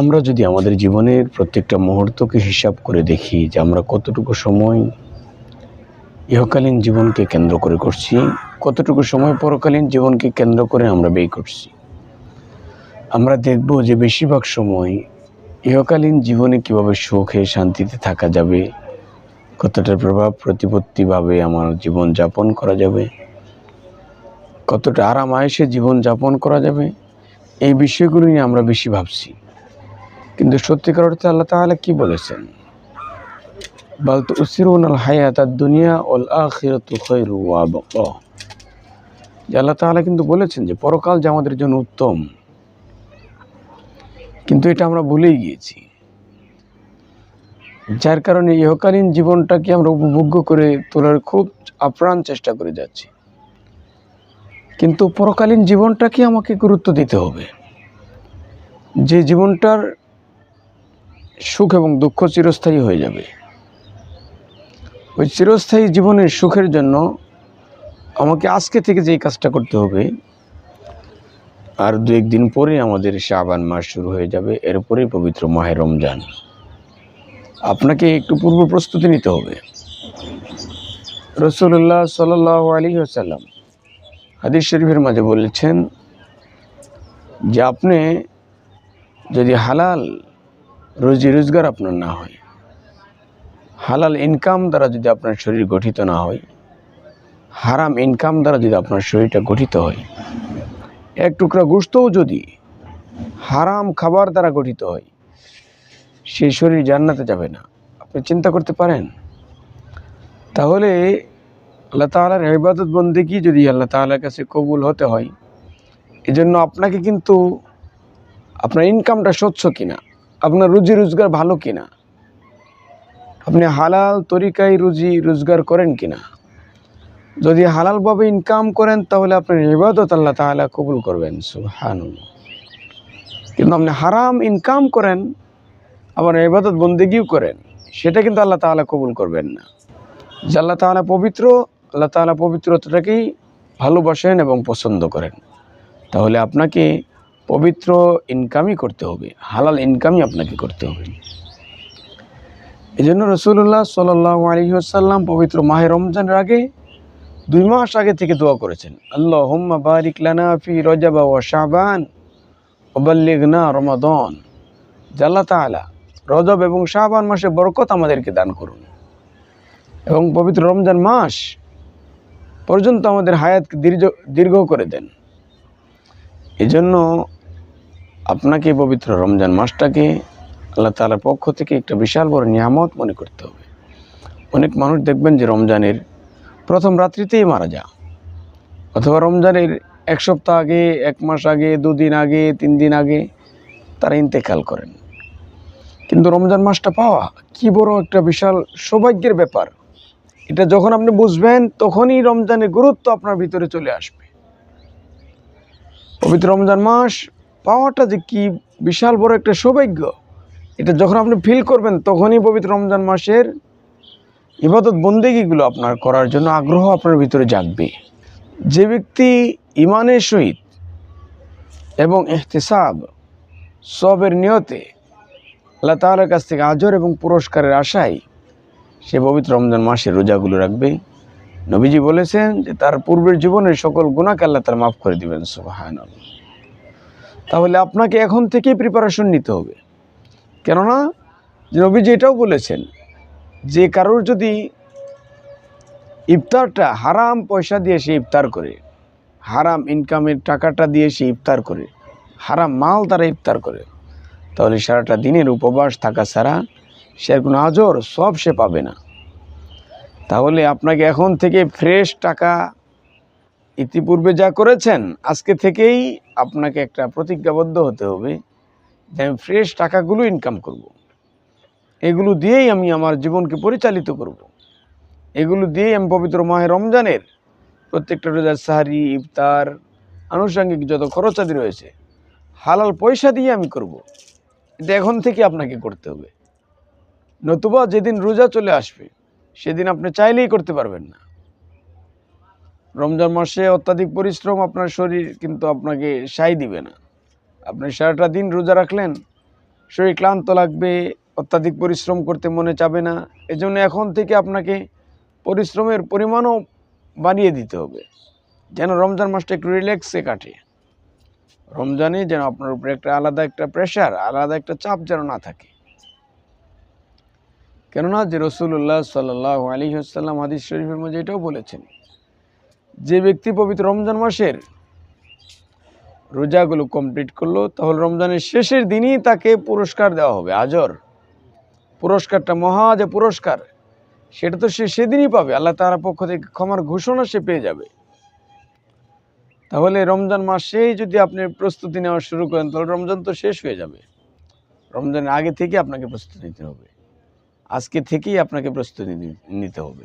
আমরা যদি আমাদের জীবনের প্রত্যেকটা মুহূর্তকে হিসাব করে দেখি যে আমরা কতটুকু সময় ইহকালীন জীবনকে কেন্দ্র করে করছি, কতটুকু সময় পরকালীন জীবনকে কেন্দ্র করে আমরা ব্যয় করছি, আমরা দেখব যে বেশিরভাগ সময় ইহকালীন জীবনে কীভাবে সুখে শান্তিতে থাকা যাবে, কতটা প্রভাব প্রতিপত্তিভাবে আমার জীবন যাপন করা যাবে, কতটা আরাম আয়েসে জীবন যাপন করা যাবে, এই বিষয়গুলো নিয়ে আমরা বেশি ভাবছি। কিন্তু সত্যিকার অর্থে আল্লাহ তাআলা কি বলেছেন? বাল তো উসিরুন দুনিয়া ওল আল্লাহ তাআলা কিন্তু বলেছেন যে পরকাল যে আমাদের জন্য উত্তম। কিন্তু এটা আমরা ভুলেই গিয়েছি। যার কারণে ইহকালীন জীবনটাকে আমরা উপভোগ্য করে তোলার খুব আপ্রাণ চেষ্টা করে যাচ্ছি। কিন্তু পরকালীন জীবনটাকে আমাকে গুরুত্ব দিতে হবে। যে জীবনটার সুখ এবং দুঃখ চিরস্থায়ী হয়ে যাবে। ওই চিরস্থায়ী জীবনের সুখের জন্য আমাকে আজকে থেকে যেই কাজটা করতে হবে, আর দু একদিন পরে আমাদের শাবান মাস শুরু হয়ে যাবে, এরপরেই পবিত্র মাহে রমজান। আপনাকে একটু পূর্ব প্রস্তুতি নিতে হবে। রসুল্লাহ সাল আলী আসাল্লাম হাদিস শরীফের মাঝে বলেছেন যে আপনি যদি হালাল রুজি রোজগার আপনার না হয়। হালাল ইনকাম দ্বারা যদি আপনার শরীর গঠিত না হয়, হারাম ইনকাম দ্বারা যদি আপনার শরীরটা গঠিত হয়, এক টুকরা গোস্তও যদি হারাম খাবার দ্বারা গঠিত হয়, সেই শরীর জান্নাতে যাবে না। আপনি চিন্তা করতে পারেন? তাহলে আল্লাহ তালার ইবাদত বন্দেগী যদি আল্লাহ তাআলার কাছে কবুল হতে হয়? এজন্য আপনাকে কিন্তু আপনার ইনকামটা স্বচ্ছ কিনা? আপনার রুজি রোজগার ভালো কিনা? আপনি হালাল তরিকায় রুজি রোজগার করেন কিনা? যদি হালালভাবে ইনকাম করেন, তাহলে আপনার ইবাদত আল্লাহ তাআলা কবুল করবেন, সুবহানাল্লাহ। কিন্তু আপনি হারাম ইনকাম করেন, আবার ইবাদত বন্দেগীও করেন, সেটা কিন্তু আল্লাহ তাআলা কবুল করবেন না। যে আল্লাহ তাআলা পবিত্র, আল্লাহ তাআলা পবিত্রতাটাকেই ভালোবাসেন এবং পছন্দ করেন। তাহলে আপনাকে পবিত্র ইনকামই করতে হবে, হালাল ইনকামই আপনাকে করতে হবে। এই জন্য রসুল্লাহ সাল্লাহ আলহিহাসাল্লাম পবিত্র মাহে রমজানের আগে দুই মাস আগে থেকে দোয়া করেছেন আল্লাহ হোম্মা বারিক লানা ফি রজাবা ও শাহবান ওবাল্লিগনা রমাদন। জাল্লা তাআলা রজব এবং শাহবান মাসে বরকত আমাদেরকে দান করুন। এবং পবিত্র রমজান মাস পর্যন্ত আমাদের হায়াতকে দীর্ঘ দীর্ঘ করে দেন। এজন্য আপনাকে পবিত্র রমজান মাসটাকে আল্লাহ তালার পক্ষ থেকে একটা বিশাল বড় নিয়ামত মনে করতে হবে। অনেক মানুষ দেখবেন যে রমজানের প্রথম রাত্রিতেই মারা যা অথবা রমজানের এক সপ্তাহ আগে, এক মাস আগে, দুদিন আগে, তিন দিন আগে তারা ইন্তেকাল করেন। কিন্তু রমজান মাসটা পাওয়া কি বড় একটা বিশাল সৌভাগ্যের ব্যাপার। এটা যখন আপনি বুঝবেন তখনই রমজানের গুরুত্ব আপনার ভিতরে চলে আসবে। পবিত্র রমজান মাস পাওয়াটা যে কি বিশাল বড় একটা সৌভাগ্য। এটা যখন আপনি ফিল করবেন, তখনই পবিত্র রমজান মাসের ইবাদত বন্দেগীগুলো আপনার করার জন্য আগ্রহ আপনার ভিতরে জাগবে। যে ব্যক্তি ইমানের সহিত এবং এহতেসাব, সবের নিয়তে আল্লাহ তাআলার কাছ থেকে আজর এবং পুরস্কারের আশায় সে পবিত্র রমজান মাসে রোজাগুলো রাখবে। নবীজি বলেছেন যে তার পূর্বের জীবনের সকল গুণাকে আল্লাহ তার মাফ করে দিবেন সুবাহান তাহলে আপনাকে এখন থেকেই প্রিপারেশন নিতে হবে। কেননা নবীজি এটাও বলেছেন যে কারোর যদি ইফতারটা হারাম পয়সা দিয়ে সে ইফতার করে, হারাম ইনকামের টাকাটা দিয়ে সে ইফতার করে, হারাম মাল তারা ইফতার করে, তাহলে সারাটা দিনের উপবাস থাকা ছাড়া সে কোনো আজর, সব সে পাবে না। তাহলে আপনাকে এখন থেকে ফ্রেশ টাকা ইতিপূর্বে যা করেছেন, আজকে থেকেই আপনাকে একটা প্রতিজ্ঞাবদ্ধ হতে হবে যে আমি ফ্রেশ টাকাগুলো ইনকাম করব। এগুলো দিয়েই আমি আমার জীবনকে পরিচালিত করব। এগুলো দিয়েই আমি পবিত্র মাহে রমজানের প্রত্যেকটা রোজার সাহারি, ইফতার, আনুষঙ্গিক যত খরচাদি রয়েছে, হালাল পয়সা দিয়ে আমি করব। এটা এখন থেকে আপনাকে করতে হবে নতুবা যেদিন রোজা চলে আসবে সেদিন আপনি চাইলেই করতে পারবেন না। রমজান মাসে অত্যাধিক পরিশ্রম আপনার শরীর কিন্তু আপনাকে সাই দিবে না। আপনি সারাটা দিন রোজা রাখলেন, শরীর ক্লান্ত লাগবে, অত্যাধিক পরিশ্রম করতে মনে চাবে না, এজন্য এখন থেকে আপনাকে পরিশ্রমের পরিমাণও বাড়িয়ে দিতে হবে। যেন রমজান মাসটা একটু রিল্যাক্সে কাটে। রমজানে যেন আপনার উপরে একটা আলাদা একটা প্রেশার আলাদা একটা চাপ যেন না থাকে। কেননা যে রসুল্লাহ সাল্লাহ আলী আসাল্লাম হাদিস শরীফের মধ্যে এটাও বলেছেন, যে ব্যক্তি পবিত্র রমজান মাসের রোজাগুলো কমপ্লিট করল, তাহলে রমজানের শেষের দিনই তাকে পুরস্কার দেওয়া হবে, আজর। পুরস্কারটা মহা যে পুরস্কার, সেটা তো সে সেদিনই পাবে, আল্লাহ তার পক্ষ থেকে ক্ষমার ঘোষণা সে পেয়ে যাবে। তাহলে রমজান মাসেই যদি আপনি প্রস্তুতি নেওয়া শুরু করেন, তাহলে রমজান তো শেষ হয়ে যাবে। রমজানের আগে থেকে আপনাকে প্রস্তুতি নিতে হবে। আজকে থেকেই আপনাকে প্রস্তুতি নিতে হবে।